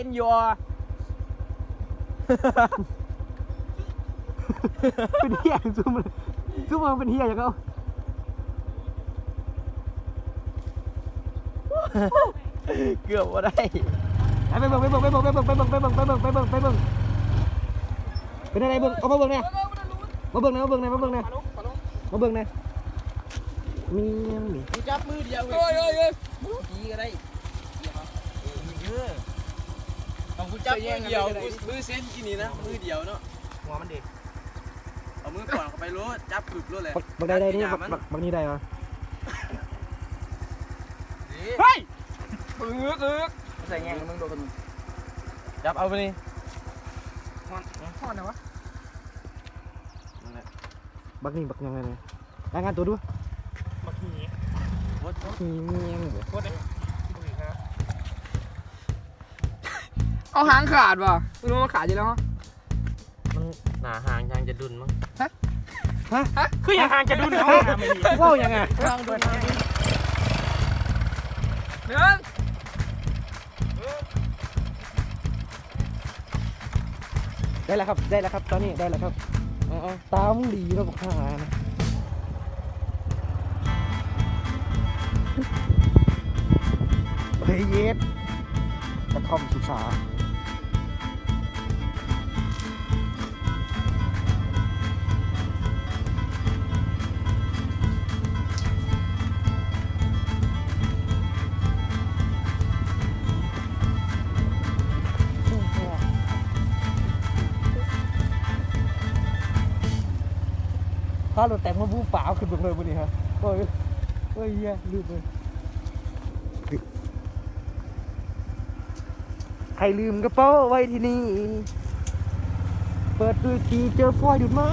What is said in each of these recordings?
in your เป็นเฮียซุ่มเลยซุ่มมันเป็นเฮียอย่างเขาเกือบว่าได้ไปเบิ่งไปเบิ่งไปเบิ่งไปเบิ่งไปเบิ่งไปเบิ่งไปเบิ่งไปเบิ่งไปเบิ่งเป็นอะไรเบิ่งเอามาเบิ่งเนี่ยมาเบิ่งนะมาเบิ่งนะมาเบิ่งนะมาเบิ่งนะมียังมีกูจับมือเดียวเฮ้ยเฮ้ยเฮ้ยกีก็ได้ต้อง กูจับมือเดียวกูมือเส้นกินนี่นะมือเดียวเนาะหัวมันเด็กเอามือก่อนเข้าไปรถจับกึบรถเลยบักได้ได้นี่บักบักบักนี่ได้เหรอเฮ้ยปึกอึกใส่แงงมึงโดนจับเอาไปนี่พ่อนะวะบักนี่บักยังไงเนี่ยรายงานตัวดูโคตรมีเมียงเหรอโคตร เอาหางขาดว่ะไม่รู้ว่าขาดอยู่แล้วฮะมันหนาหางยังจะดุนมั้งฮะคืออย่างหางจะดูหน่อยว้าวยังไงหางดุนหนึ่งได้แล้วครับ ได้แล้วครับ ตอนนี้ได้แล้วครับเอาเอาตามงดีแล้วบักหานะเฮ้ยเย็ดกระท่อมสุสา ถ้ารถแต่งมาบูเปล่าขึ้นเบิ่งเลยวันนี้ครับโอ้ยโอ้ยเหี้ยลืมเลยใครลืมกระเป๋าไว้ที่นี่ เปิดดูทีเจอฟอยหยุดมา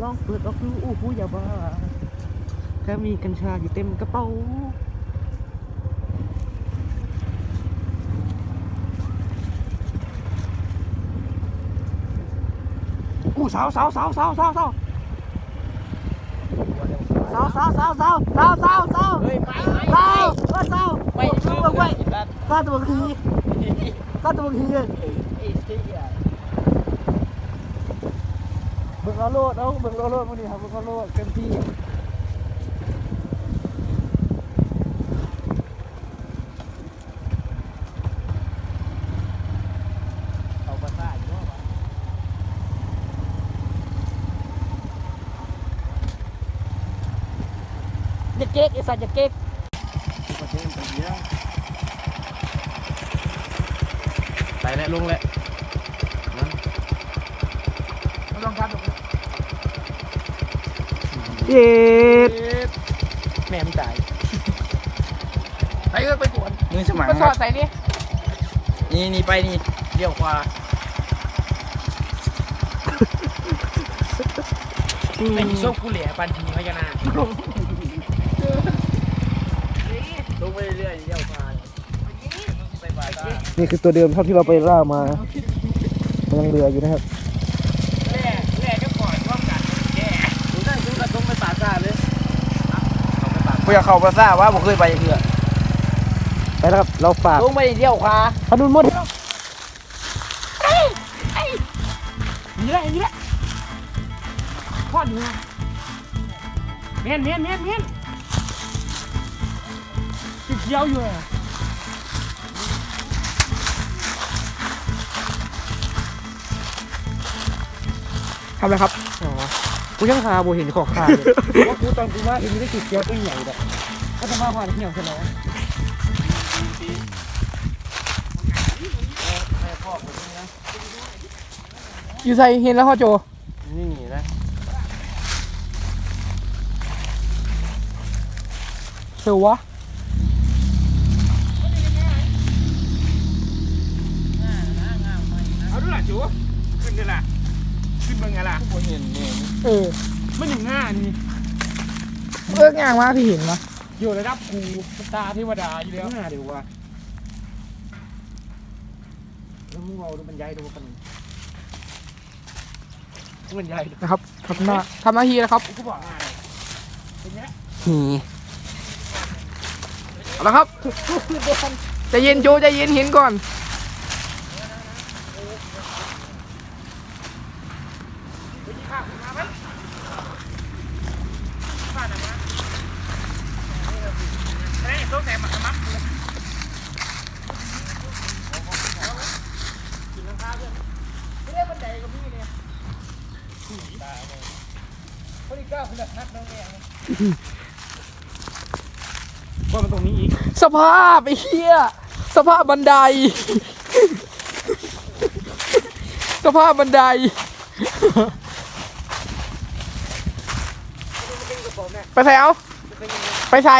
ลองเปิดออกดูโอ้โหอย่าบ้าแค่มีกัญชาอยู่เต็มกระเป๋า สาวสาวสาวสาวสาวสาวสาวสาวสาวสาวสาวสาวสาวเฮ้ยไปไปสาวว่าสาวไปสาวไว้ไปข้าตัวขี้ข้าตัวขี้เบิ่งเอาโลดเอาเบิ่งเอาโลดมื้อนี้ครับเบิ่งเอาโลดเต็มที่ saja kek. Tay lẹ luôn lẹ. Chết. Mẹ em tải. Thấy ước bên cuộn. Ngươi sẽ mảng. Có sọt tay đi. นี่นี่ไปนี่เลี้ยวขวาเป็นโซกุเหลียปันทีพญานาค ไปเรื่อยเลี้ยวขวาไปบาตานี่คือตัวเดิมเท่าที่เราไปล่ามา มันยังเหลืออยู่นะครับ แร่แร่ก็ก่อยร่วมกันแก่ดูได้ดูกระตรงไปป่าซ่าเลยกูอยากเข้าป่าซ่าว่าผมเคยไปเพื่อไปแล้วครับ เราฝากลงไปเดี่ยวขาพนุนมด เขียวอยู่อะทำอะไรครับอ๋อกูยังหาโบเห็นของขาดเลยว่ากูตอนกูมาเองไม่ได้ติดเชื้อตัวใหญ่เลยก็จะมาผ่านเหี่ยวใช่ไหมอยู่ใส่เห็นแล้วพ่อโจ นี่นะเสือวะ อาดูล่ะจูขึ้นนี่ล่ะขึ้นเบิ่งไงล่ะผมเห็นนี่เออมันอย่างง่านี่เลิกงานมาพี่เห็นมะอยู่ระดับกูสตาร์เทวดาอยู่แล้วหน้าเดี๋ยวว่าแล้วมึงเอาดูบรรยายดูกันบรรยายนะครับทำหน้าทำหน้าที่นะครับกูบอกง่ายเป็นเนี้ยนี่เอาละครับเย็นโจใจเย็นเห็นก่อน เฮ้ยต้องแต่มามัด ว่ามันตรงนี้อีก ส ภาพไอ้เหี้ยสภาพบันได สภาพบันไดไปใส่เอาไปใส่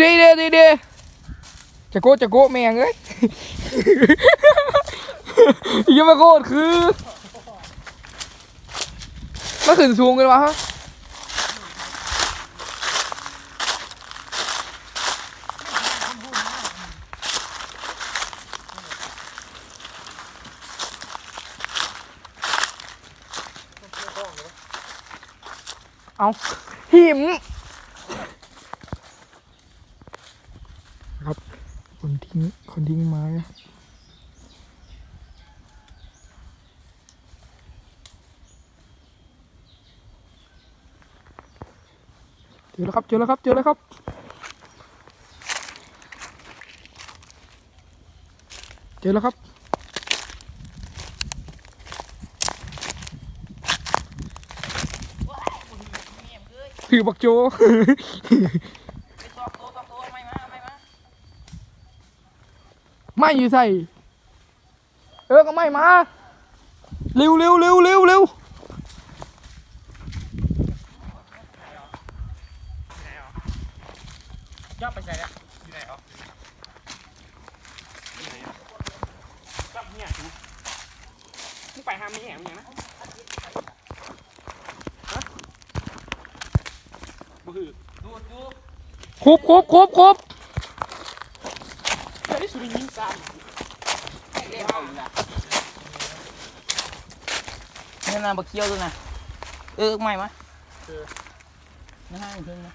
ดีดีดีดีจะโกจะโกแมงเอ้ย ยังมาโคตรคือมันขึ้นสูงกันวะฮะเอาหิม ครับ คนทิ้ง คนทิ้งไม้ เจ อแล้วครับเจอแล้วครับเจอแล้วครับเจอแล้วครับถือบักโจไม่อยู่ใส่เออก็ไม่มาเร็วเร็วเร็วเร็วเร็ว ย่อไปใส่แล้วอยู่ไหนอ๋อจับเนี่ยกูมึงไปหามีแหงมึงยังนะฮะบ่คือ ครบครบครบครบเฮ้ยสุริยิงซ้ำนี่นะบักเคี้ยวด้วยนะเออไม่มะไม่ให้เพิ่งนะ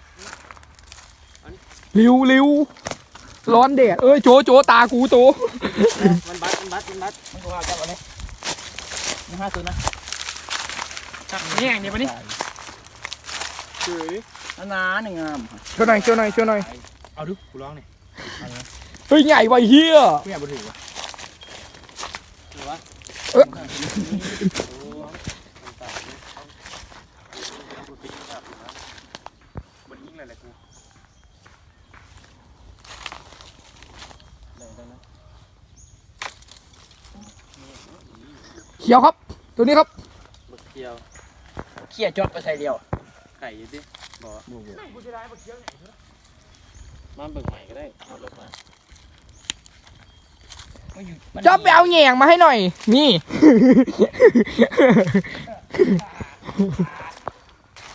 เร็วเร็วร้อนแดดเอ้ยโจโจตากูโตมันบัดมันบัดมันบัดมันก็ว่าจับเอะไรไม่ให้ตัวนะจับมีแหงเดี๋ยวมานี่เฮ้ย อันนาหนึ่งงามเช่วยหน่อยเช่วยหน่อยเช่วยหน่อยเอาดูกูร้องนี่เฮ้ยใหญ่ไวะเฮียกูอยากบ่ถือวะเอ๊ะบ่ยิงเลยแหละกูเขียวครับ ตัวนี้ครับบักเคี้ยวเคี้ยวจอดไปใส่เดียวไก่อยู่ดิ บอกกูจะได้บ่เคี้ยวไหนมาเบิ่งใหม่ก็ได้เอาลงมามันอยู่มันจอบไปเอาแหง่งมาให้หน่อย นี่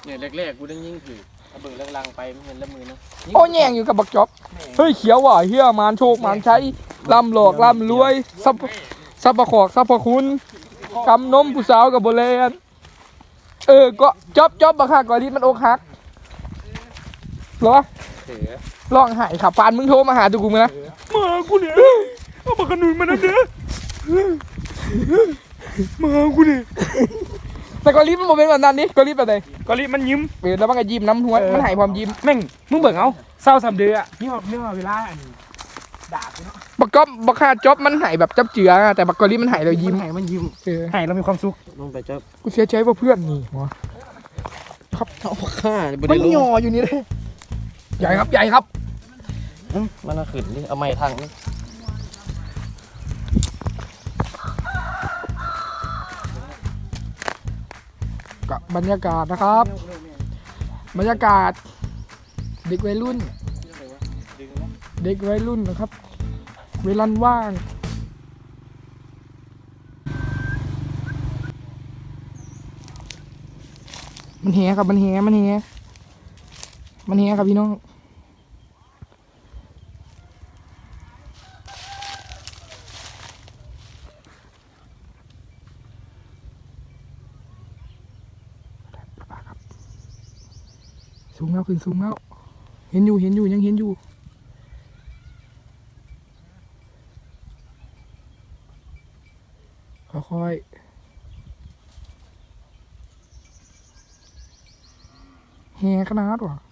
เนี่ยแรกๆกูได้ยิงถือเอาเบิ่งลังๆไปมันเห็นละมือนะโอ้แหง่งอยู่กับบักจอบ เฮ้ยเขียวว่ะเฮียมานโชคมานใช้ลำหลอกลำรวยซับซับประขอกซับประคุณกำนมผู้สาวกับโบเลนเออก็จอบจอบบักหักก่อนที่มันอกหัก เหรอเถือลองหายขับปานมึงโทรมาหาตัวกูมั้ยนะมากูเนี่ยเอาปากกาหนุนมานั่นเด้อมากูเนี่ยแต่กอลิฟมันบ่เป็นแบบนั้นนี่กอลิฟแบบไหนกอลิมันยิ้มเออแล้วมันก็ยิ้มน้ำหัวมันหายความยิ้มแม่งมึงเบิ่งเอาเศร้าสามเดือนอะนี่หอบเรื่องเวลาอันด่ากูเนาะบักจอบบักฮาจอบมันหายแบบจับเจืออะแต่บักกอลิฟมันหายแล้วยิ้มไหนมันยิ้มเออให้เรามีความสุขลงไปจับกูเสียใจว่าเพื่อนนี่หัวเอาข้าบ่มันได้ลงหย่ออยู่นี่เลย ใหญ่ครับใหญ่ครับอืมมันเอาขึ้นดิเอาไม้ทางนี่กับบรรยากาศนะครับ บรรยากาศ เด็กวัยรุ่น เด็กวัยรุ่นนะครับ เวลาว่าง มันแหครับมันแหมันแหมันแหครับพี่น้อง ขึ้นสูงแล้วเห็นอยู่เห็นอยู่ยังเห็นอยู่ค่อยๆแหขนาดว่ะ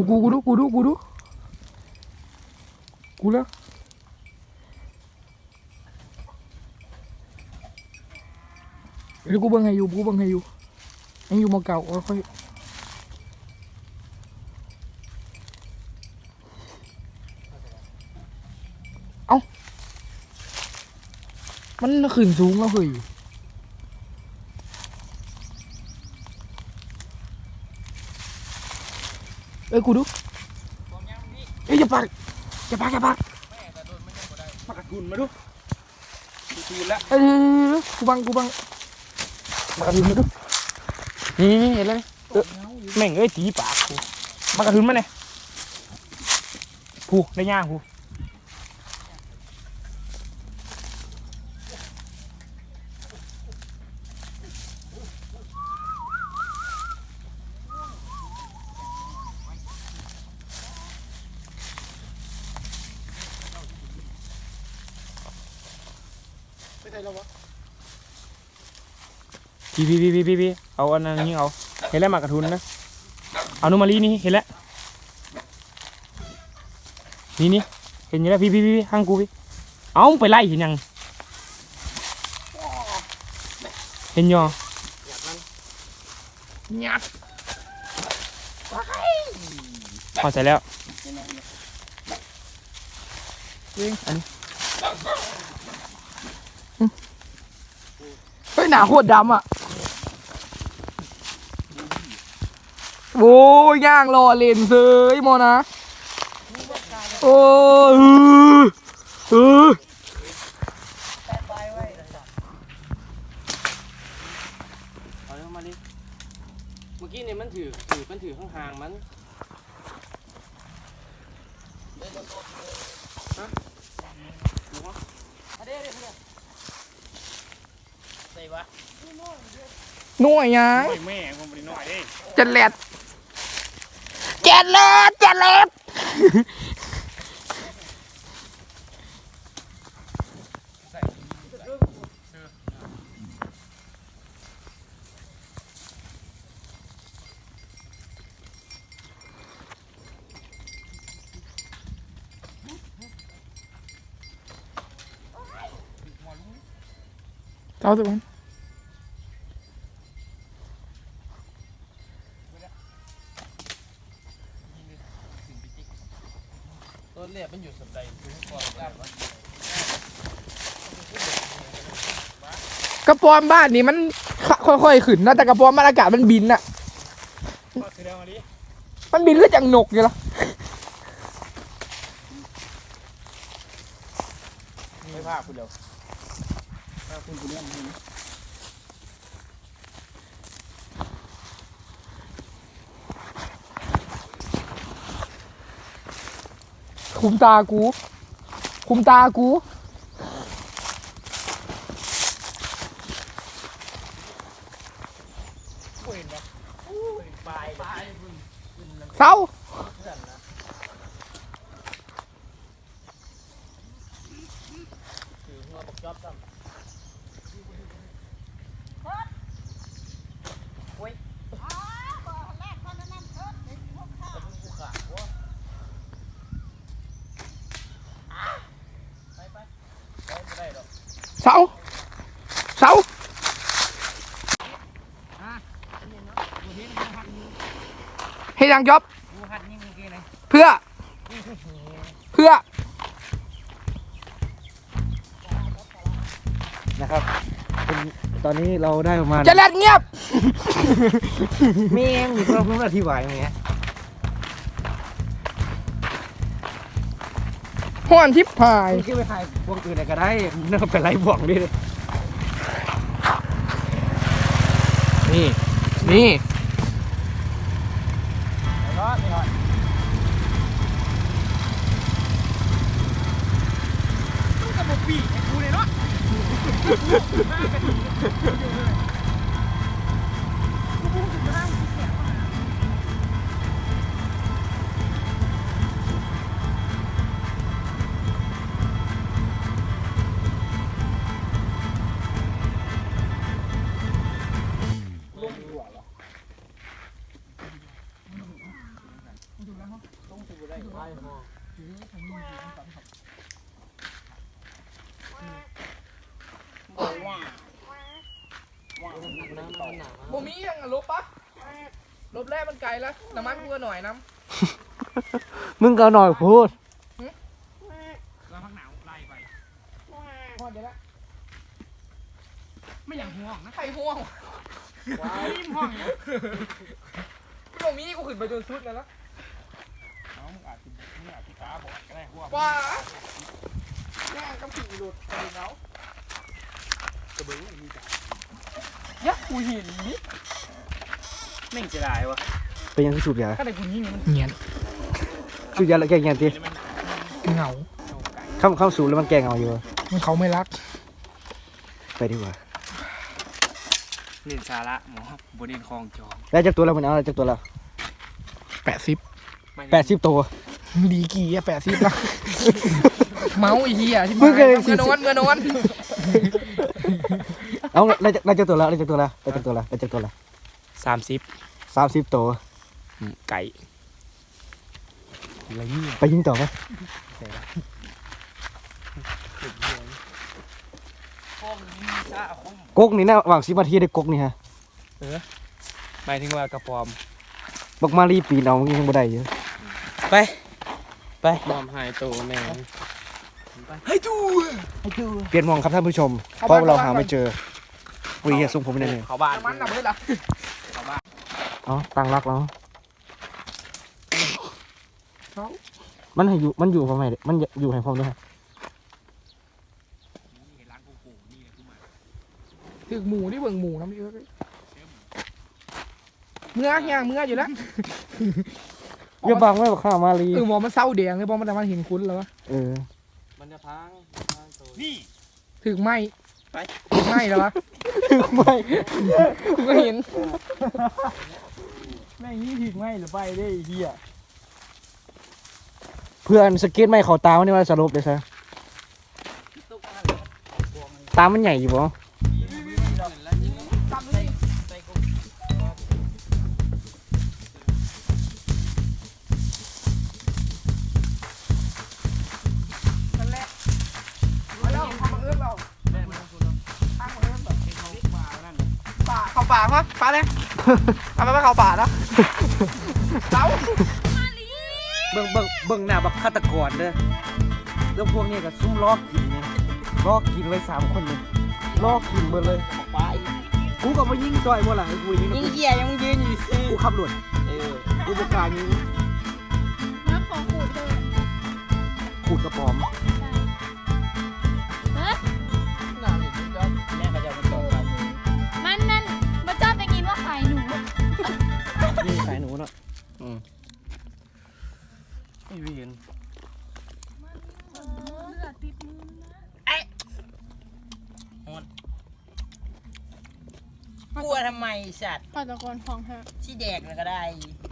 กูกูกูดูกูดูกูดูกูแล้วเดี๋ยวกูเบิ่งให้อยู่กูเบิ่งให้อยู่ยังอยู่หมา เก่าค่อยๆเอ้ามันขึ้นสูงแล้วเฮ้ยเอ้ยกูดูเอ้ยอย่าปักอย่าปักอย่าปักมากระทุนมาดูตูนแล้วเอ้ยเดี๋ยวๆๆๆกูบังกูบังมากระทุนมาดูนี่นี่เห็นแล้วนี่แม่งเอ้ยตีปากกูมากระทุนมาเนี่ยผูได้ย่างผู พี่พี่พี่พี่พี่พี่เอาอันนั้นยิงเอาเห็นแล้วหมากกระทุนนะเอานุมารีนี่เห็นแล้วนี่นี่เห็นอยู่แล้วพี่พี่พี่พี่ห้างกูพี่เอาไปไล่เห็นยังเห็นยอยัดพอใส่แล้วเฮ้ย หนาโคตรดำอะโอ้ย่างรอเลนเซยโมนะ โอ้ยเออเอาเร็วมาดิเมื่อกี้เนี่ยมันถือถือมันถือข้างห่างมันฮะดูวะเอาเด้เด้เด้ใส่วะหน่วยยังแม่ผมไปหน่อยดิจัดแลดจัดแลดจัดแลดเอาสิมัน ต้นเรียบมันอยู่สันใดคือก่อนกลับวะกระปอมบ้านนี้มันค่อยๆขึ้นนะแต่กระปอมบ้านอากาศมันบินอะมันบินก็จังหนกอยู่ละไม่พลาดคุณเดียวพาคุณคุณเรื่องนี้ คุมตากู คุมตากู ปลายปลาย เศร้า ถือหัวบักจอบซ้ำโอ้ยแต่มึงกูขาดวะไปไปไปไม่ได้หรอก เศร้าเศร้าให้ยังจ็อบกูหัดยิงเมื่อกี้เลยเพื่อ เพื่อนะครับเป็นตอนนี้เราได้ประมาณจะแลดเงียบเมียงมีความรู้อธิบายอย่างเห้อนที่พายขึ้นไปถ่ายพวกอื่นก็ได้เนิ่มกันไรบ่วงดินี่ นี่ปีกไอ้กูเลยเนาะ มึงก็เอาหน่อยพูดแล้วพักหนาวไล่ไปำพอเดี๋ยวละไม่อย่างห่วงนะใครห่วงยิ้มห้องเนี่ยกูบ่มีกูขึ้นไปจนสุดแล้วนะน้องอาจจะมึงอาจจะตาบอดก็ได้ห่วงว่าแย่งกับผีหลุดไปแล้วจะเบิ้งมีจ่ายักกูเห็นนี่แม่งจะได้วะเป็นยังที่สูบยาถ้าแต่กูยิงมันเงียน สูบยาแล้วแกงยังตีเหงาเข้าเข้าสูบแล้วมันแกงเอาอยู่ มันเขาไม่รัก ไปดีกว่าเรียนสาระหมอบ่เรียนคลองจองแล้วจากตัวแล้วมันเอาอะไรจากตัวแล้วแปดสิบแปดสิบตัวดีกี่อะแปดสิบละเมาอีเหี้ยที่มึงเคยเมื่อนอนเมื่อนอนเอาแล้วจากแล้วจากตัวแล้วแล้วจากตัวแล้วแล้วจากตัวแล้วแล้วจากตัวแล้วสามสิบสามสิบตัวไก่ อะไรนี่ไปยิงต่อไหมกกนี่นะหวังสิบนาทีได้กกนี่ฮะหมายถึงว่ากระปอมบอกมารีปีนเอามึงยังบ่ได้เยอะไป ไปปอมหายตัวแม่เปลี่ยนมองครับท่านผู้ชม เพราะเราหาไม่เจอวีส่งผมไปไหนเนี่ยเขาบ้านน้ำมันหนักเลยล่ะอ๋อตั้งรักแล้ว มันให้อยู่มันอยู่ประมาณไหนมันอยู่ให้ผมด้วยฮะถึกหมูที่เบิ่งหมูน้ำเยอะเลยเมื่อเฮียเมื่ออยู่แล้วอย่าบังไม่บอกข้ามารีเออหมอมันเศร้าแดงเลยเพราะมันแต่มันเห็นคุ้นแล้ววะเออ มันจะพังนี่ถึกไหมไปถึกไหมแล้ววะไม่กูก็เห็นแม่งนี่ถึงไม่หรือไปได้เฮียเพื่อนสเก็ตไม่เขาตาวันนี้ว่าสรุปเลยซะตามันใหญ่อยู่บ่จำเลยนั่นแหละมาแล้วทำมาเอื้อเราทางมาเอื้อแบบป่าเข้าป่าปะป่าเลยเอาไปไปเข้าป่าแล้วเต้าเบิ่งเบิ่ง เบิ่งหน้าบักฆาตกรเด้อแล้วพวกนี้ก็ซุ่มลอกกินเนี่ยลอกกินไว้สามคนเลยลอกกินเบิดเลยไปกูก็มายิงซอยบ่ล่ะไอ้กูยิงยิงเฮียยังยืนอยู่ซิกูขับรถเออกูบ่กล้ายิงมาขอขูดเถอะขูดกระป๋อม ไม่เวียนเลือดติดมือกลัวทำไมสัตว์ปาตะกอนฟองฮะที่แดกมันก็ได้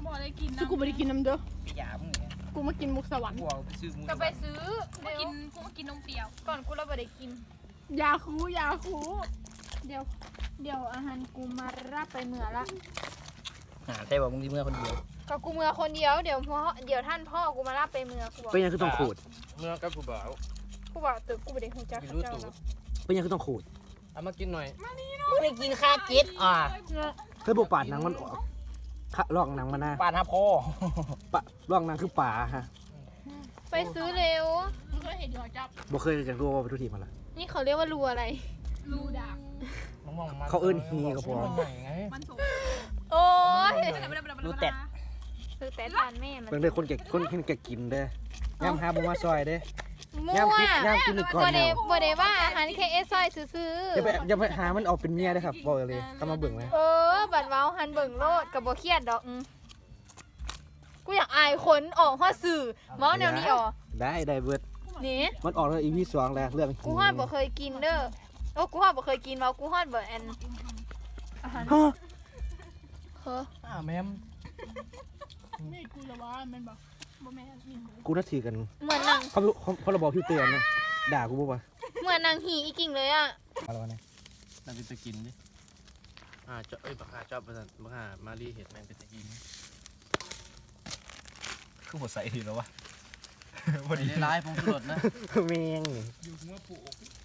บ่ได้กินนะกูไม่ได้กินน้ำเด้อ ไปหยามึงเนี่ยกูมากินมุกสวรรค์กลัวไปซื้อมึงก็ไปซื้อมากินกูมากินนมเปรี้ยว ก่อนกูเราไม่ได้กินยาคูยาคูเดี๋ยว เดี๋ยวอาหารกูมารับไปเมื่อละ หาใช่บอกมึงที่เมื่อคนเดียว ก็กูเมื่อคนเดียวเดี๋ยวพ่อเดี๋ยวท่านพ่อกูมารับไปเมื่อกูบอกเป็นยังคือต้องขูด เมื่อกับกูบ่าวกูบอกตึกกูไม่ได้หูจักเขาเจ้าแล้วเป็นยังคือต้องขูดเอามากินหน่อยมึงไปกินข้าวเก็ตอะเคยบอกปาดหนังมันออกขะลอกหนังมันนะปาดหาพ่อปะลอกหนังคือป่าฮะไปซื้อเร็วมึงเคยเห็นหัวจับบ่เคยจะรู้ว่าไปทุกทีมาละนี่เขาเรียกว่ารูอะไร รูดักมึงมองมันเขาเอิ้นฮีก็พอมันใหม่ไงโอ้ยดูแต่ คือแต่ทานแม่มันเบิ่งเด้อคนแก่คนเห็นแก่กินเด้อย่ำหาบ่มาซอยเด้ มั่ย่ำวกินย่ำกินหนึ่งก่อนบ่ได้เนาะบ่ได้ว่าอาหารเคเอสซอยซื้ออย่าไปอย่าไปหามันออกเป็นเมียเด้อครับบอกเลยเข้ามาเบิ่งนะๆเออ บัดเว้าหันเบิ่งโลดกับบ่เครียดดอกอืมกูอยากอายคนออกฮอดสื่อเมาแนวนี้อ๋อได้ได้เบิดนี่มันออกแล้วอีพีสองแล้วเรื่องกูฮอดบ่เคยกินเด้อโอ้กูฮอดบ่เคยกินว่ากูฮอดบ่แอนอาหารฮะ เฮ้อ อ่าแมม นี่กูละว่าแม่นบ่บ่แม่นนี่กูนัดถือกันเหมือนนางเขาเขาเขาระบอกพี่เตือนนะด่ากูบ่วะเหมือนนางหีอีกิ่งเลยอะอะไรวะเนี่ยนั่นเป็นตะกินดิอ่าเจ้าเอ้ยบักหาเจ้าประสันบักหามารีเห็ดแมงเป็นตะกินคือหมดใส่ดีแล้ววะพอดีร้ายพงสุดนะแมง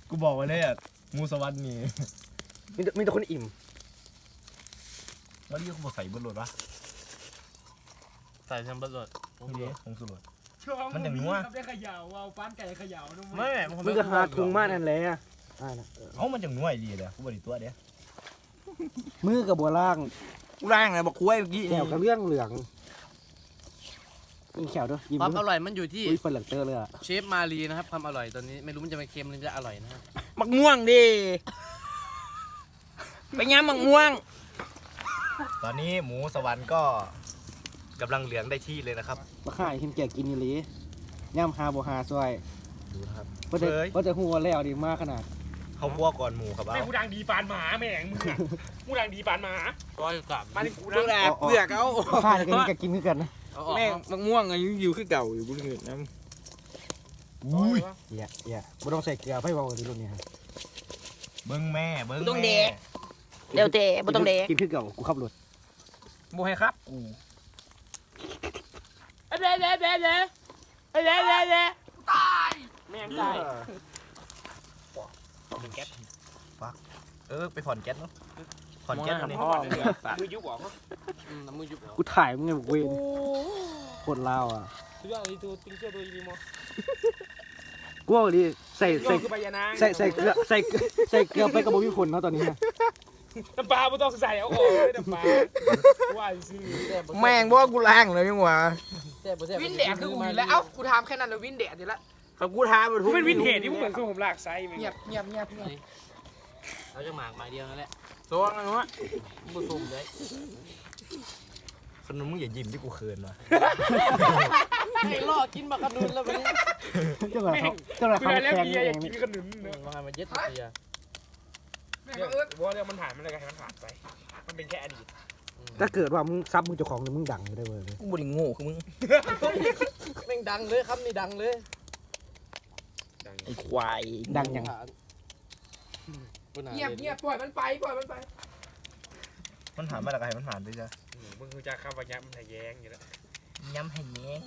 กูบอกไว้เลยอะมูสวรรค์นี่มีแต่มีแต่คนอิ่มมารีเขาบอกใส่บนรถวะ ใส่ชั้นบนรถพงสุรสพงสุรสมันอย่างนัวได้เขย่าเอาปานไก่เขย่านุ่มไม่แม่มึงก็หาถุงมานั่นแหละอ่านะเออเอ้ามันจังนัวดีเลยกูบริตัวเดียวมือกับบัวล่างกูร่างเลยบอกคุยเมื่อกี้แขวกับเรื่องเหลืองมีแขวด้วยยิ้มความด้อวยร่อยมันอยู่ที่อุ้ยเปิดเหลืองเตอร์เลยอะเชฟมารีนะครับความอร่อยตอนนี้ไม่รู้มันจะไปเค็มหรือจะอร่อยนะครับมักม่วงดิไปย้ำมักม่วง ตอนนี้หมูสวรรค์ก็ กำลังเหลืองได้ที่เลยนะครับ มาข่ายเห็นแก่กินอยู่เลยย่ำฮาบัวฮาซอยดูนะครับว่าจะเฮ้ยว่าจะหัวแล้วดีมากขนาดเขาคั่วก่อนหมูครับแม่เอากูดังดีปานหมาแม่งมึงอะกูดังดีปานหมาร้อยสามมาถึงกูเลืนะอกเลือกเอามาข่ายกันแก่กินคือกันนะเอาออกแม่งมักม่วงอายุอยู่คือเก่าอยู่บุรีนะอุ้ยเหี้ยเหี้ยไม่ต้องใส่เกลือไฟเบาดีรุ่นนี้ครับเบิ้งแม่เบิ้งต้องแม่เดะเดี๋ยวเตะบ่ต้องเดะกินคือเก่ากูขับรถบ่ให้ครับกู เด้เด้เด้เด้เด้เด้เด้ตายแม่งตายแก๊สฟักเออไปผ่อนแก๊สเนาะผ่อนแก๊สในห้องมือยุบออกมือยุบอกูถ่ายมึงไงบอกเวนคตรลาวอะสุดอดเลยตัวติงเกอร์ตัวอีนิโมกูวดิใส่ใส่ใส่ใส่เกลือใส่ใส่เกลือไปกับบุ้ยคนเนาะตอนนี้ นะน้ำปลาไม่ต้องใส่เอาออกเลยน้ำปลาว่าซื้อแม่งบอกว่ากูล้างเลยยังวะแซ่บบ่แซ่บวินแดดคือกูอยู่แล้ว เอ้า กูถามแค่นั้นเลยวินแดดอยู่แล้วเขากูถามมันกูเป็นวินเทจที่มึงเหมือนคือผมลากไซส์มึงเงียบเงียบเงียบเงียบเอาจะหมากหมากเดียวนั่นแหละโซ่กันวะบุซุ่มเลยสนุนมึงอย่ายิ้มที่กูเขินว่ะไอ้ล่อกินบักกระดุนแล้ววันนี้เจ้าหน้าเขาเจ้าหน้าคือเขาแล้วแข็งเบียเอร์อยากงกินขนุนเนอะมามาเย็ดเสีย ว่าเรื่องมันผ่านมันอะไรกันมันผ่านไป มันเป็นแค่อดีตถ้าเกิดว่ามึงซับมึงเจ้าของเนี่ยมึงดังเลยได้เว้ยกูบ่ได้โง่คือมึงแม่งดังเลยครับนี่ดังเลยไอ้ควายดังอย่างเงียบเงียบปล่อยมันไปปล่อยมันไป มันผ่านมาแล้วก็ให้มันผ่านไปจ้ะมึงคือจะข้าวยักษ์มันทะแยงอยู่แล้วยำให้แยง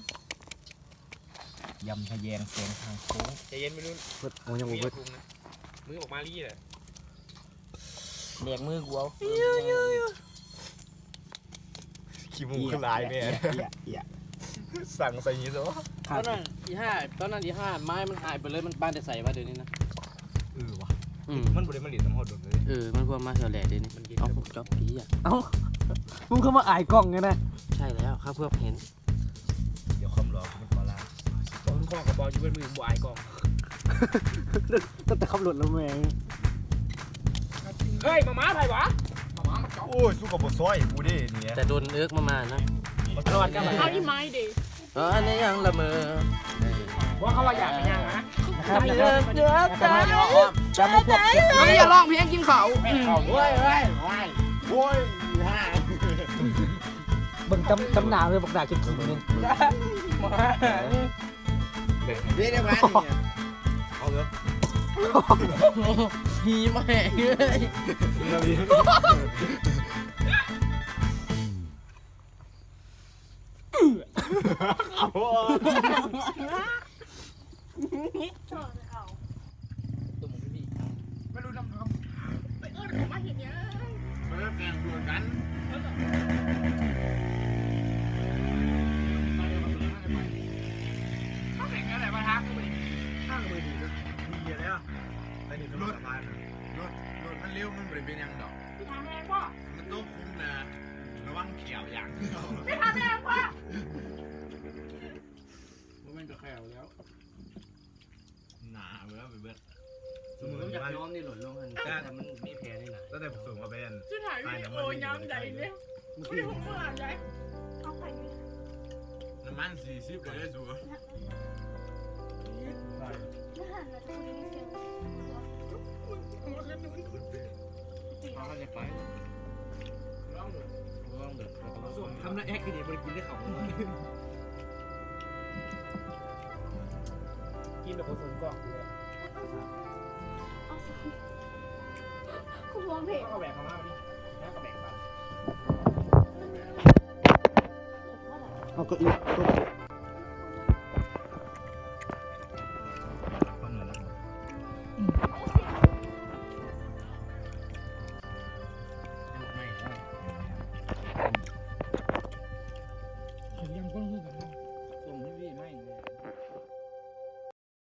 ยำทะแยงเสียงทางโค้งใจเย็นไม่รู้เพิ่นโอ้ยังมีบ่เพิ่นพุงนะมือออกมาลี่เลย เด็กมือกูเอาขี้มูกขึ้นลายแม่เหี้ยเหี้ยสั่งใส่ยี้ซะวะตอนนั้นที่ห้าตอนนั้นที่ห้าไม้มันหายไปเลยมันบ้านแต่ใส่มาเดี๋ยวนี้นะเออว่ะอืมมันบริมันหลีดน้ำหอดเลยเออมันพวกมาเฉลี่ยเดี๋ยวนี้มันเอาพวกจ๊อบผีอะเอ้ามึงเข้ามาอายกล้องไงนะใช่แล้วข้าเพื่อเห็น เดี๋ยวความรอมันขอลาตอนข้อกับบอลอยู่บนมือบัวไอ้กองตั้งแต่ขับรถแล้วแม่ง เฮ้ยมาม้าไทยวะโอ้ยสู้กับบทซอยกูดิเนี่ยแต่โดนเอิกมามานะมันรอดกันเอาที่ไม้ดิเอออันนี้ยังละเมอว่าเขาว่าอยากเป็นยังนะนะครับนะครับจำไม่พวกเก็บน้องอย่าร้องเพลงกินเขาวเฮ้ยเฮ้ยเฮ้ยโอ้ยเบิ่งจำจำหนาวเลยบอกด่ากินขี้นึงเดี๋ยวเดี๋ยวมาเอาเลย ผีแม่งเอ้ย นย้อมนี่หล่นลงกันแต่มันมีแผลนี่นะตั้งแต่ผมส่งมาเป็นชื่อถ่ายวิดีโอย้ำใดเนี่ยไม่รู้ว่าดะไรเอาไปนี่น้ำมันสี่สิบก็ได้สูงเขาจะไปร้องเดือดร้องเดือดทำหน้าแอ๊กกันเนี่ยมักินได้ของกินแบบผสมกล่องเลย กูมองเห็นก็แบกเขามาดิแล้วก็แบกไปเอาก็อีก